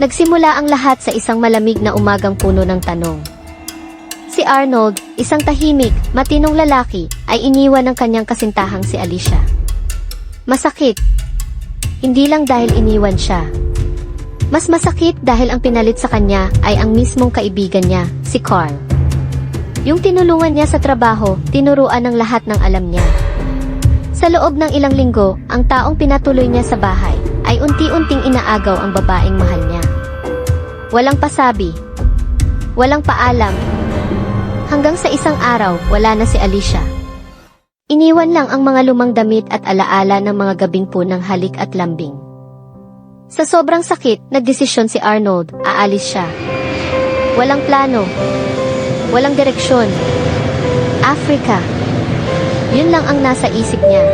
Nagsimula ang lahat sa isang malamig na umagang puno ng tanong. Si Arnold, isang tahimik, matinong lalaki, ay iniwan ng kanyang kasintahang si Alicia. Masakit. Hindi lang dahil iniwan siya. Mas masakit dahil ang pinalit sa kanya ay ang mismong kaibigan niya, si Carl. Yung tinulungan niya sa trabaho, tinuruan ng lahat ng alam niya. Sa loob ng ilang linggo, ang taong pinatuloy niya sa bahay ay unti-unting inaagaw ang babaeng mahal niya. Walang pasabi. Walang paalam. Hanggang sa isang araw, wala na si Alicia. Iniwan lang ang mga lumang damit at alaala ng mga gabing po ng halik at lambing. Sa sobrang sakit, nagdesisyon si Arnold, aalis siya. Walang plano. Walang direksyon. Africa. Yun lang ang nasa isip niya.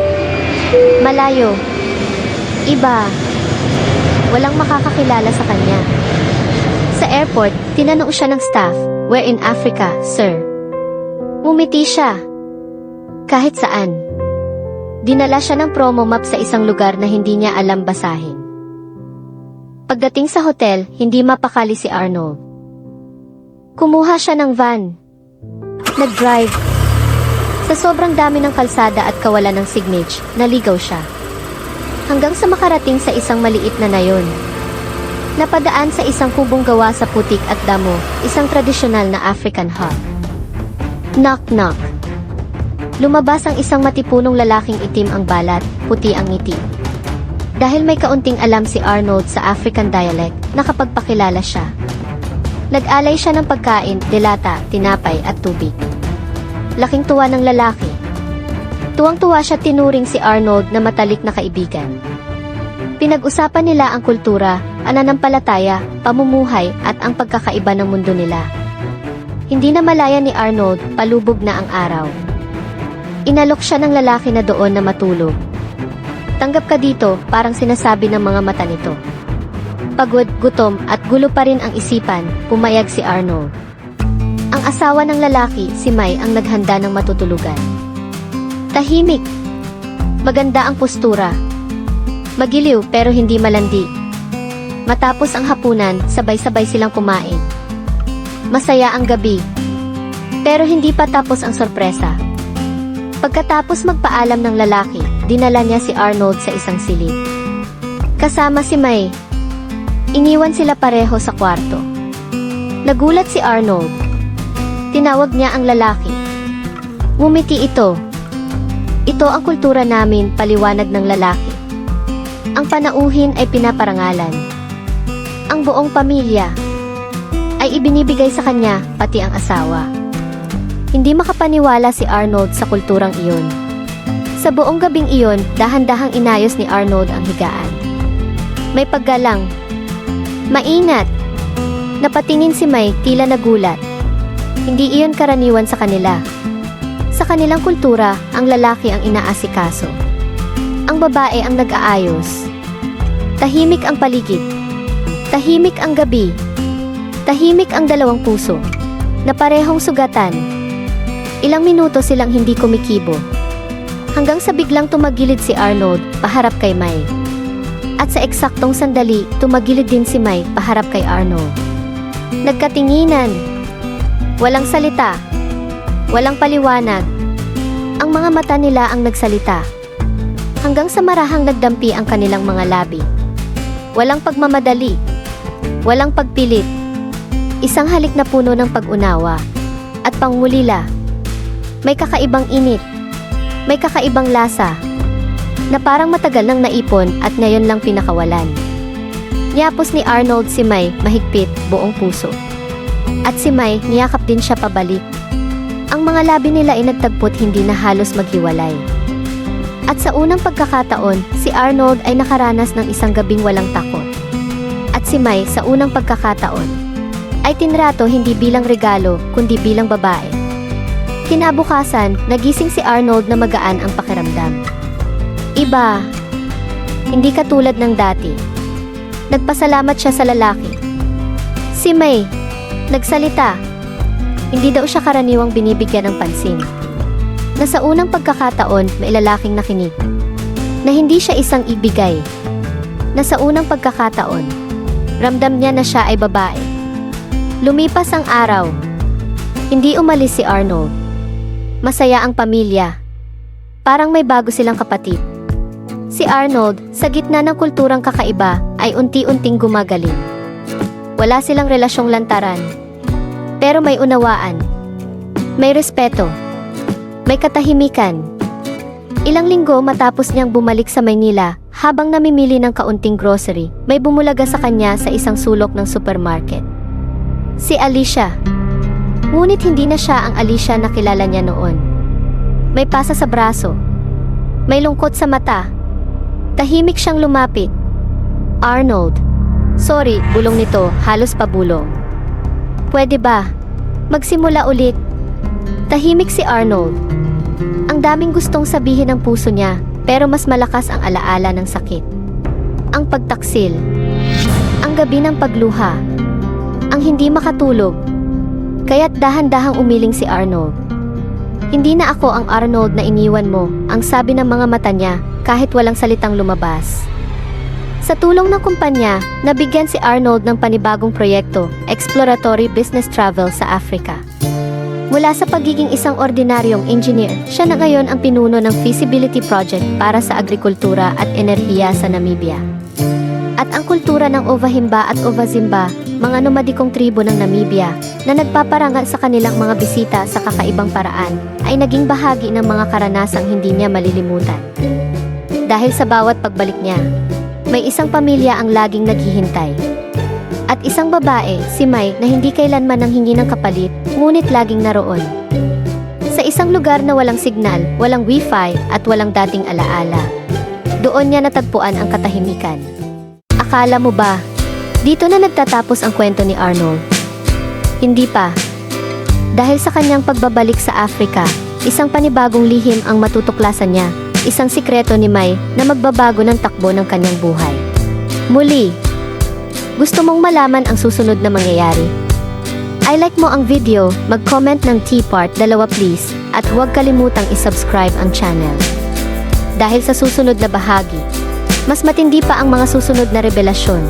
Malayo. Iba. Walang makakakilala sa kanya. Sa airport, tinanong siya ng staff, Where in Africa, sir? Umiti siya. Kahit saan. Dinala siya ng promo map sa isang lugar na hindi niya alam basahin. Pagdating sa hotel, hindi mapakali si Arnold. Kumuha siya ng van. Nag-drive. Sa sobrang dami ng kalsada at kawalan ng signage, naligaw siya. Hanggang sa makarating sa isang maliit na nayon. Napadaan sa isang kubong gawa sa putik at damo, isang tradisyonal na African hut. Knock-knock. Lumabas ang isang matipunong lalaking itim ang balat, puti ang ngiti. Dahil may kaunting alam si Arnold sa African dialect, nakapagpakilala siya. Nag-alay siya ng pagkain, delata, tinapay at tubig. Laking tuwa ng lalaki. Tuwang-tuwa siya tinuring si Arnold na matalik na kaibigan. Pinag-usapan nila ang kultura, ananampalataya, pamumuhay at ang pagkakaiba ng mundo nila. Hindi na malaya ni Arnold, palubog na ang araw. Inalok siya ng lalaki na doon na matulog. Tanggap ka dito, parang sinasabi ng mga mata nito. Pagod, gutom at gulo pa rin ang isipan, pumayag si Arnold. Ang asawa ng lalaki, si May, ang naghanda ng matutulugan. Tahimik. Maganda ang postura. Magiliw pero hindi malandi. Matapos ang hapunan, sabay-sabay silang kumain. Masaya ang gabi. Pero hindi pa tapos ang sorpresa. Pagkatapos magpaalam ng lalaki, dinala niya si Arnold sa isang silid. Kasama si May. Iniwan sila pareho sa kwarto. Nagulat si Arnold. Tinawag niya ang lalaki. Ngumiti ito. Ito ang kultura namin, paliwanag ng lalaki. Ang panauhin ay pinaparangalan. Ang buong pamilya ay ibinibigay sa kanya, pati ang asawa. Hindi makapaniwala si Arnold sa kulturang iyon. Sa buong gabing iyon, dahan-dahang inayos ni Arnold ang higaan. May paggalang. Maingat. Napatingin si May tila nagulat. Hindi iyon karaniwan sa kanila. Sa kanilang kultura, ang lalaki ang inaasikaso. Ang babae ang nag-aayos. Tahimik ang paligid. Tahimik ang gabi. Tahimik ang dalawang puso. Na parehong sugatan. Ilang minuto silang hindi kumikibo. Hanggang sa biglang tumagilid si Arnold, paharap kay May. At sa eksaktong sandali, tumagilid din si May, paharap kay Arnold. Nagkatinginan. Walang salita. Walang paliwanag. Ang mga mata nila ang nagsalita. Hanggang sa marahang nagdampi ang kanilang mga labi. Walang pagmamadali. Walang pagpilit. Isang halik na puno ng pag-unawa. At pangmulila. May kakaibang init. May kakaibang lasa. Na parang matagal nang naipon at ngayon lang pinakawalan. Niyapos ni Arnold si May mahigpit, buong puso. At si May niyakap din siya pabalik. Ang mga labi nila ay nagtagpot hindi na halos maghiwalay. At sa unang pagkakataon, si Arnold ay nakaranas ng isang gabing walang takot. At si May sa unang pagkakataon, ay tinrato hindi bilang regalo, kundi bilang babae. Kinabukasan, nagising si Arnold na magaan ang pakiramdam. Iba, hindi katulad ng dati. Nagpasalamat siya sa lalaki. Si May, nagsalita. Hindi daw siya karaniwang binibigyan ng pansin. Na sa unang pagkakataon, may lalaking nakinig. Na hindi siya isang ibigay. Na sa unang pagkakataon, Ramdam niya na siya ay babae. Lumipas ang araw. Hindi umalis si Arnold. Masaya ang pamilya. Parang may bago silang kapatid. Si Arnold, sa gitna ng kulturang kakaiba, ay unti-unting gumagaling. Wala silang relasyong lantaran. Pero may unawaan. May respeto. May katahimikan. Ilang linggo matapos niyang bumalik sa Maynila, habang namimili ng kaunting grocery, may bumulaga sa kanya sa isang sulok ng supermarket. Si Alicia. Ngunit hindi na siya ang Alicia na kilala niya noon. May pasa sa braso. May lungkot sa mata. Tahimik siyang lumapit. Arnold. Sorry, bulong nito, halos pabulong. Pwede ba? Magsimula ulit. Tahimik si Arnold. Ang daming gustong sabihin ng puso niya, pero mas malakas ang alaala ng sakit. Ang pagtaksil. Ang gabi ng pagluha. Ang hindi makatulog. Kaya't dahan-dahang umiling si Arnold. Hindi na ako ang Arnold na iniwan mo, ang sabi ng mga mata niya, kahit walang salitang lumabas. Sa tulong ng kumpanya, nabigyan si Arnold ng panibagong proyekto, exploratory business travel sa Africa. Mula sa pagiging isang ordinaryong engineer, siya na ngayon ang pinuno ng feasibility project para sa agrikultura at enerhiya sa Namibia. At ang kultura ng Ovahimba at Ovazimba, mga nomadikong tribo ng Namibia, na nagpaparangal sa kanilang mga bisita sa kakaibang paraan, ay naging bahagi ng mga karanasang hindi niya malilimutan. Dahil sa bawat pagbalik niya, may isang pamilya ang laging naghihintay. At isang babae, si Mai, na hindi kailanman nang hingi ng kapalit, ngunit laging naroon. Sa isang lugar na walang signal, walang wifi, at walang dating alaala. Doon niya natagpuan ang katahimikan. Akala mo ba, dito na nagtatapos ang kwento ni Arnold? Hindi pa. Dahil sa kanyang pagbabalik sa Africa, isang panibagong lihim ang matutuklasan niya, isang sikreto ni Mai na magbabago ng takbo ng kanyang buhay. Muli, gusto mong malaman ang susunod na mangyayari? I like mo ang video, mag-comment ng T-part dalawa please, at huwag kalimutang isubscribe ang channel. Dahil sa susunod na bahagi, mas matindi pa ang mga susunod na revelasyon.